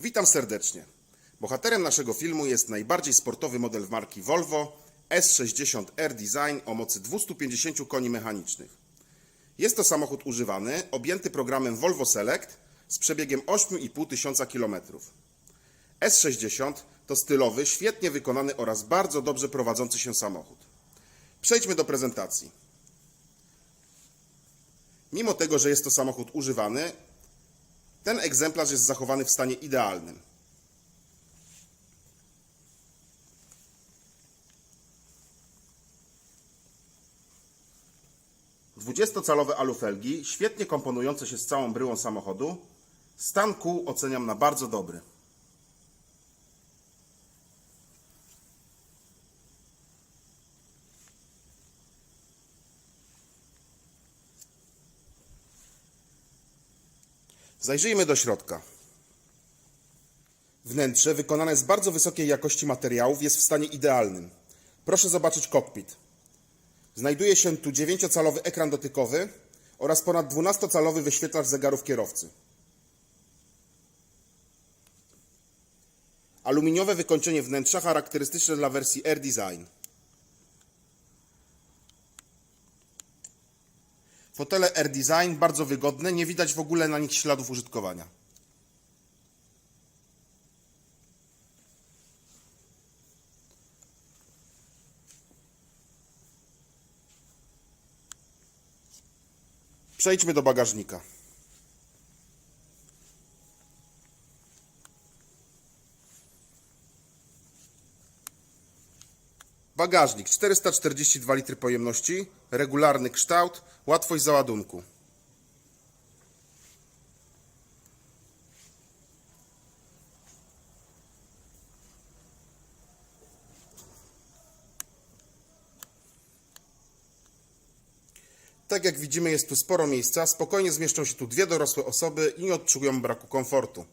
Witam serdecznie. Bohaterem naszego filmu jest najbardziej sportowy model marki Volvo S60 R Design o mocy 250 koni mechanicznych. Jest to samochód używany, objęty programem Volvo Select z przebiegiem 8,5 tysiąca kilometrów. S60 to stylowy, świetnie wykonany oraz bardzo dobrze prowadzący się samochód. Przejdźmy do prezentacji. Mimo tego, że jest to samochód używany, ten egzemplarz jest zachowany w stanie idealnym. Dwudziestocalowe alufelgi, świetnie komponujące się z całą bryłą samochodu. Stan kół oceniam na bardzo dobry. Zajrzyjmy do środka. Wnętrze, wykonane z bardzo wysokiej jakości materiałów, jest w stanie idealnym. Proszę zobaczyć kokpit. Znajduje się tu 9-calowy ekran dotykowy oraz ponad 12-calowy wyświetlacz zegarów kierowcy. Aluminiowe wykończenie wnętrza charakterystyczne dla wersji R Design. Fotele R Design bardzo wygodne, nie widać w ogóle na nich śladów użytkowania. Przejdźmy do bagażnika. Bagażnik 442 litry pojemności, regularny kształt, łatwość załadunku. Tak jak widzimy jest tu sporo miejsca, spokojnie zmieszczą się tu dwie dorosłe osoby i nie odczują braku komfortu.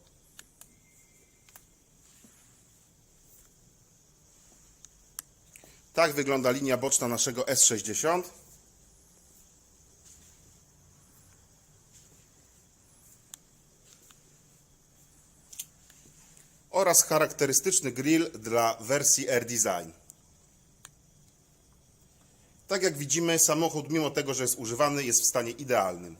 Tak wygląda linia boczna naszego S60. Oraz charakterystyczny grill dla wersji R Design. Tak jak widzimy, samochód, mimo tego, że jest używany, jest w stanie idealnym.